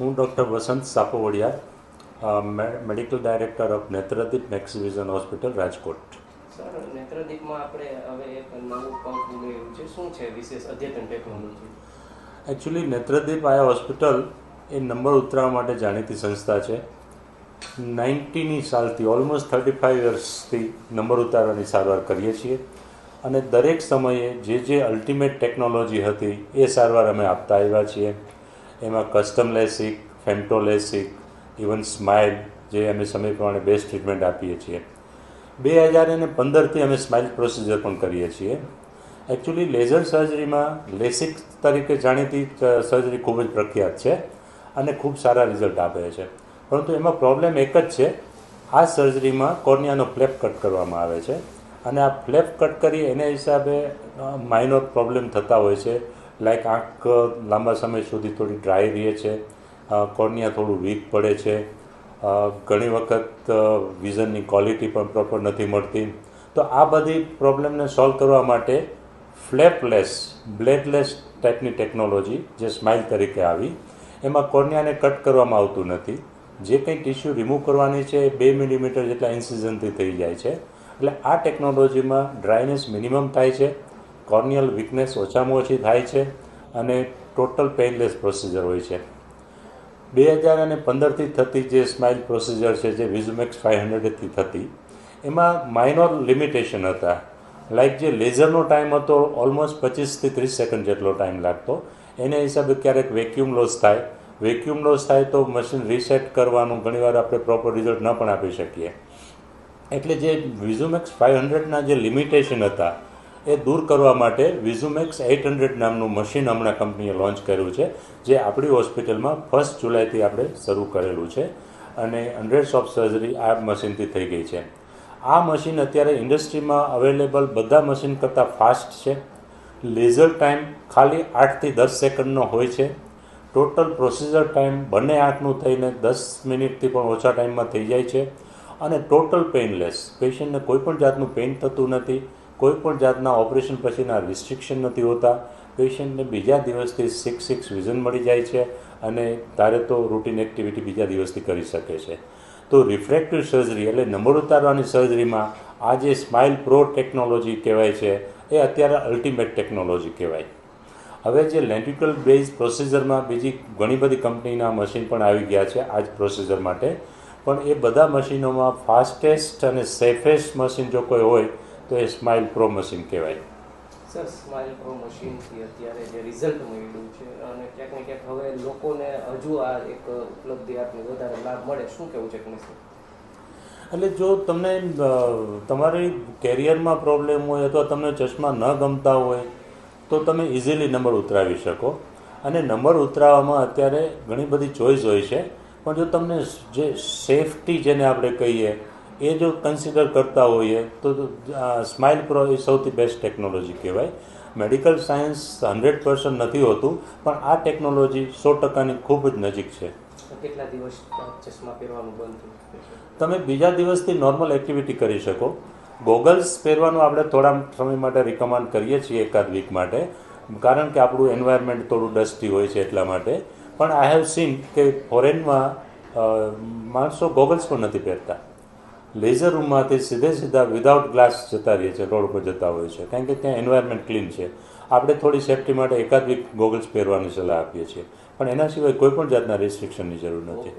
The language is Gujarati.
હું doctor Vasant Sapovadiya medical director of Netradeep Maxivision hospital Rajkot. Sir નેત્રદીપમાં આપણે હવે એક નવું પંપ ઉમેર્યું છે. શું છે વિશેષ અદ્યતન ટેકનોલોજી? એકચ્યુઅલી નેત્રદીપ આયા હોસ્પિટલ એ નંબર ઉતરાવવા માટે જાણીતી સંસ્થા છે. નાઇન્ટીની સાલથી ઓલમોસ્ટ થર્ટી ફાઇવ યર્સથી નંબર ઉતારવાની સારવાર કરીએ છીએ. અને દરેક સમયે જે જે અલ્ટિમેટ ટેકનોલોજી હતી એ સારવાર અમે આપતા આવ્યા છીએ. એમાં custom LASIK femto LASIK even smile જે અમે સમય પ્રમાણે બેસ્ટ ટ્રીટમેન્ટ આપીએ છીએ. બે હજાર અને પંદરથી અમે સ્માઇલ પ્રોસિજર પણ કરીએ છીએ. એકચ્યુઅલી લેઝર સર્જરીમાં લેસિક તરીકે જાણીતી સર્જરી ખૂબ જ પ્રખ્યાત છે અને ખૂબ સારા રિઝલ્ટ આપે છે. પરંતુ એમાં પ્રોબ્લેમ એક જ છે. આ સર્જરીમાં કોર્નિયાનો ફ્લેપ કટ કરવામાં આવે છે. અને આ ફ્લેપ કટ કરી એને હિસાબે માઇનોર પ્રોબ્લેમ થતા હોય છે. લાઈક આંખ લાંબા સમય સુધી થોડી ડ્રાય રહે છે. કોર્નિયા થોડું વીક પડે છે. ઘણી વખત વિઝનની ક્વોલિટી પણ પ્રોપર નથી મળતી. તો આ બધી પ્રોબ્લેમને સોલ્વ કરવા માટે ફ્લેપલેસ બ્લેડલેસ ટાઈપની ટેકનોલોજી જે સ્માઇલ તરીકે આવી, એમાં કોર્નિયાને કટ કરવામાં આવતું નથી. જે કંઈ ટિશ્યુ રિમૂવ કરવાની છે એ બે મિલીમીટર જેટલા ઇન્સિઝનથી થઈ જાય છે. એટલે આ ટેકનોલોજીમાં ડ્રાયનેસ મિનિમમ થાય છે. કોર્નિયલ વીકનેસ ઓછામાં ઓછી થાય છે અને ટોટલ પેઇનલેસ પ્રોસિજર હોય છે. બે હજાર અને પંદરથી થતી જે સ્માઇલ પ્રોસિજર છે, જે વિઝુમેક્સ ફાઇવ હંડ્રેડથી થતી, એમાં માઇનોર લિમિટેશન હતા. લાઈક જે લેઝરનો ટાઈમ હતો ઓલમોસ્ટ પચીસથી ત્રીસ સેકન્ડ જેટલો ટાઈમ લાગતો. એને હિસાબે ક્યારેક વેક્યુમ લોસ થાય. વેક્યુમ લોસ થાય તો મશીન રીસેટ કરવાનું, ઘણીવાર આપણે પ્રોપર રિઝલ્ટ ન પણ આપી શકીએ. એટલે જે વિઝુમેક્સ ફાઇવ હંડ્રેડના જે લિમિટેશન હતા એ દૂર કરવા માટે વિઝુમેક્સ એઇટ હંડ્રેડ નામનું મશીન હમણાં કંપનીએ લોન્ચ કર્યું છે, જે આપણી હોસ્પિટલમાં ફર્સ્ટ જુલાઈથી આપણે શરૂ કરેલું છે અને હંડ્રેડ્સ ઓફ સર્જરી આ મશીનથી થઈ ગઈ છે. આ મશીન અત્યારે ઇન્ડસ્ટ્રીમાં અવેલેબલ બધા મશીન કરતાં ફાસ્ટ છે. લેઝર ટાઈમ ખાલી આઠથી દસ સેકન્ડનો હોય છે. ટોટલ પ્રોસીજર ટાઈમ બંને આંખનું થઈને દસ મિનિટથી પણ ઓછા ટાઈમમાં થઈ જાય છે. અને ટોટલ પેઇનલેસ પેશન્ટને કોઈ પણ જાતનું પેઇન થતું નથી. કોઈ પણ જાતના ઓપરેશન પછીના રિસ્ટ્રિક્શન નથી હોતા. પેશન્ટને બીજા દિવસથી સિક્સ સિક્સ વિઝન મળી જાય છે અને તારે તો રૂટીન એક્ટિવિટી બીજા દિવસથી કરી શકે છે. તો રિફ્રેક્ટિવ સર્જરી એટલે નંબર ઉતારવાની સર્જરીમાં આ જે સ્માઇલ પ્રો ટેકનોલોજી કહેવાય છે, એ અત્યારે અલ્ટિમેટ ટેકનોલોજી કહેવાય. હવે જે લેન્ટિકલ બેઝ પ્રોસીજરમાં બીજી ઘણી બધી કંપનીના મશીન પણ આવી ગયા છે આ જ પ્રોસીજર માટે. પણ એ બધા મશીનોમાં ફાસ્ટેસ્ટ અને સેફેસ્ટ મશીન જો કોઈ હોય તો એ સ્માઇલ પ્રો મશીન કહેવાય. સર સ્માઇલ પ્રો મશીનથી અત્યારે જે રિઝલ્ટ મળ્યું છે અને ક્યાંક ને ક્યાંક હવે લોકોને હજુ આ એક ઉપલબ્ધિ આપની વધારે લાભ મળે. શું કેવું છે કમિશનર એટલે જો તમને તમારી કેરિયરમાં પ્રોબ્લેમ હોય અથવા તમને ચશ્મા ન ગમતા હોય તો તમે ઇઝીલી નંબર ઉતરાવી શકો. અને નંબર ઉતરાવવામાં અત્યારે ઘણી બધી ચોઈસ હોય છે. પણ જો તમને જે સેફટી જેને આપણે કહીએ એ જો કન્સિડર કરતા હોઈએ તો સ્માઇલ પ્રો એ સૌથી બેસ્ટ ટેકનોલોજી કહેવાય. મેડિકલ સાયન્સ હંડ્રેડ પર્સન્ટ નથી હોતું પણ આ ટેકનોલોજી સો ટકાની ખૂબ જ નજીક છે. કેટલા દિવસ ચશ્મા પહેરવાનું બંધ તમે બીજા દિવસથી નોર્મલ એક્ટિવિટી કરી શકો. ગોગલ્સ પહેરવાનું આપણે થોડા સમય માટે રિકમેન્ડ કરીએ છીએ એકાદ વીક માટે કારણ કે આપણું એન્વાયરમેન્ટ થોડું ડસ્ટી હોય છે એટલા માટે. પણ આઈ હેવ સીન કે ફોરેનમાં માણસો ગોગલ્સ પણ નથી પહેરતા. લેઝર રૂમમાંથી સીધે સીધા વિધાઉટ ગ્લાસ જતા રહીએ છીએ રોડ પર જતા હોય છે કારણ કે ત્યાં એન્વાયરમેન્ટ ક્લીન છે. આપણે થોડી સેફટી માટે એકાદ વીક ગોગલ્સ પહેરવાની સલાહ આપીએ છીએ. પણ એના સિવાય કોઈ પણ જાતના રિસ્ટ્રિક્શનની જરૂર નથી.